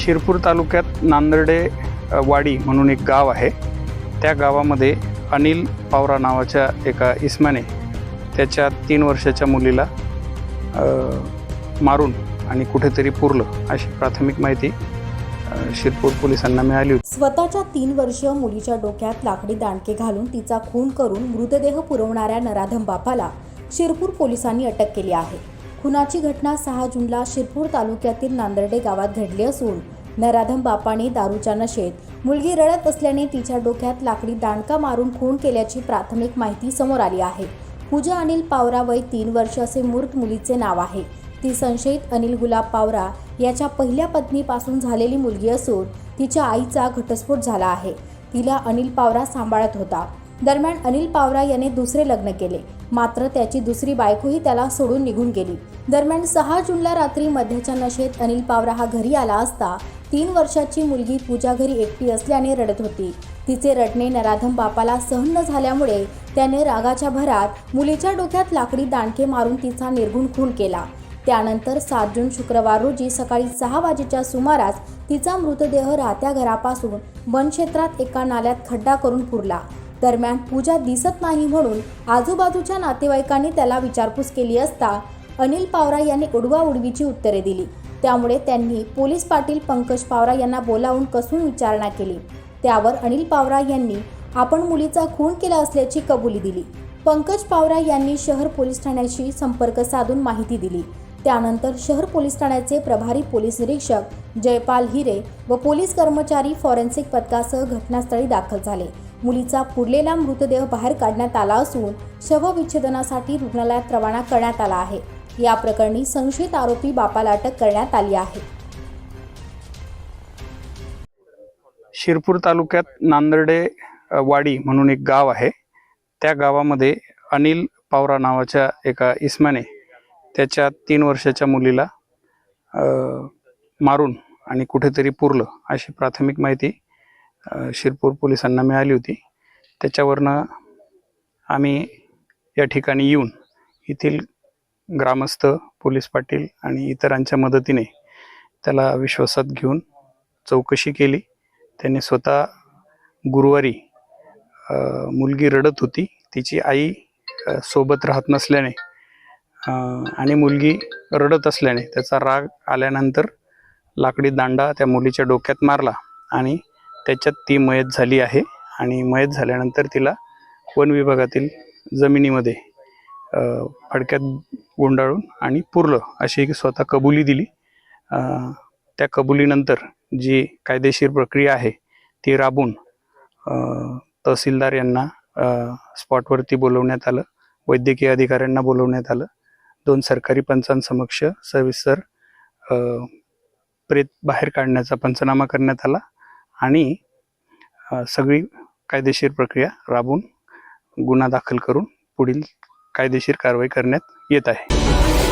शिरपूर तालुक्यात नांदर्डे वाडी म्हणून एक गाव आहे. त्या गावामध्ये अनिल पावरा नावाच्या एका इस्माने त्याच्या तीन वर्षाच्या मुलीला मारून आणि कुठेतरी पुरलं अशी प्राथमिक माहिती शिरपूर पोलिसांना मिळाली होती. स्वतःच्या तीन वर्षीय मुलीच्या डोक्यात लाकडी दांडके घालून तिचा खून करून मृतदेह पुरवणाऱ्या नराधम बापाला शिरपूर पोलिसांनी अटक केली आहे. खुनाची घटना सहा जूनला शिरपूर तालुक्यातील नांदर्डे गावात घडली असून नराधम बापाने दारूच्या नशेत मुलगी रडत असल्याने तिच्या डोक्यात लाकडी दांडका मारून खून केल्याची प्राथमिक माहिती समोर आली आहे. पूजा अनिल पावरा वय तीन वर्ष असे मूर्त मुलीचे नाव आहे. ती संशयित अनिल गुलाब पावरा याच्या पहिल्या पत्नीपासून झालेली मुलगी असून तिच्या आईचा घटस्फोट झाला आहे. तिला अनिल पावरा सांभाळत होता. दरम्यान अनिल पावरा याने दुसरे लग्न केले. मात्र त्याची दुसरी बायकोही त्याला सोडून निघून गेली. दरम्यान सहा जूनला रात्री मध्याच्या नशेत अनिल पावरा हा घरी आला असता तीन वर्षाची मुलगी पूजा घरी एकटी असल्याने रडत होती. तिचे रडणे नराधम बापाला सहन न झाल्यामुळे त्याने रागाच्या भरात मुलीच्या डोक्यात लाकडी दांडके मारून तिचा निर्गुण खून केला. त्यानंतर सात जून शुक्रवार रोजी सकाळी सहा वाजेच्या सुमारास तिचा मृतदेह राहत्या घरापासून वनक्षेत्रात एका नाल्यात खड्डा करून पुरला. दरम्यान पूजा दिसत नाही म्हणून आजूबाजूच्या नातेवाईकांनी त्याला विचारपूस केली असता अनिल पावरा यांनी उडवा उडवीची उत्तरे दिली. त्यामुळे त्यांनी पोलीस पाटील पंकज पावरा यांना बोलावून कसून विचारणा केली. त्यावर अनिल पावरा यांनी आपण मुलीचा खून केला असल्याची कबुली दिली. पंकज पावरा यांनी शहर पोलीस ठाण्याशी संपर्क साधून माहिती दिली. त्यानंतर शहर पोलीस ठाण्याचे प्रभारी पोलीस निरीक्षक जयपाल हिरे व पोलीस कर्मचारी फॉरेन्सिक पथकासह घटनास्थळी दाखल झाले. मुलीचा पुरलेला मृतदेह बाहेर काढण्यात आला असून शवविच्छेदनासाठी रुग्णालयात रवाना करण्यात आला आहे. या प्रकरणी संशयित आरोपी बापाला अटक करण्यात आली आहे. शिरपूर तालुक्यात नांदर्डे वाडी म्हणून एक गाव आहे. त्या गावामध्ये अनिल पावरा नावाच्या एका इस्माने त्याच्या तीन वर्षाच्या मुलीला मारून आणि कुठेतरी पुरलं अशी प्राथमिक माहिती शिरपूर पोलिसांना मिळाली होती. त्याच्यावरनं आम्ही या ठिकाणी येऊन येथील ग्रामस्थ पोलीस पाटील आणि इतरांच्या मदतीने त्याला विश्वासात घेऊन चौकशी केली. त्याने स्वतः गुरुवारी मुलगी रडत होती. तिची आई सोबत राहत नसल्याने आणि मुलगी रडत असल्याने त्याचा राग आल्यानंतर लाकडी दांडा त्या मुलीच्या डोक्यात मारला आणि त्याच्यात ती मयत झाली आहे आणि मयत झाल्यानंतर तिला वन विभागातील जमिनीमध्ये फडक्यात गुंडाळून आणि पुरलं अशी एक स्वतः कबुली दिली. त्या कबुलीनंतर जी कायदेशीर प्रक्रिया आहे ती राबून तहसीलदार यांना स्पॉटवरती बोलवण्यात आलं वैद्यकीय अधिकाऱ्यांना बोलवण्यात आलं. दोन सरकारी पंचांसमक्ष सविस्तर प्रेत बाहेर काढण्याचा पंचनामा करण्यात आला. आणि सगळी कायदेशीर प्रक्रिया राबून गुन्हा दाखल करून पुढील कायदेशीर कारवाई करण्यात येत आहे.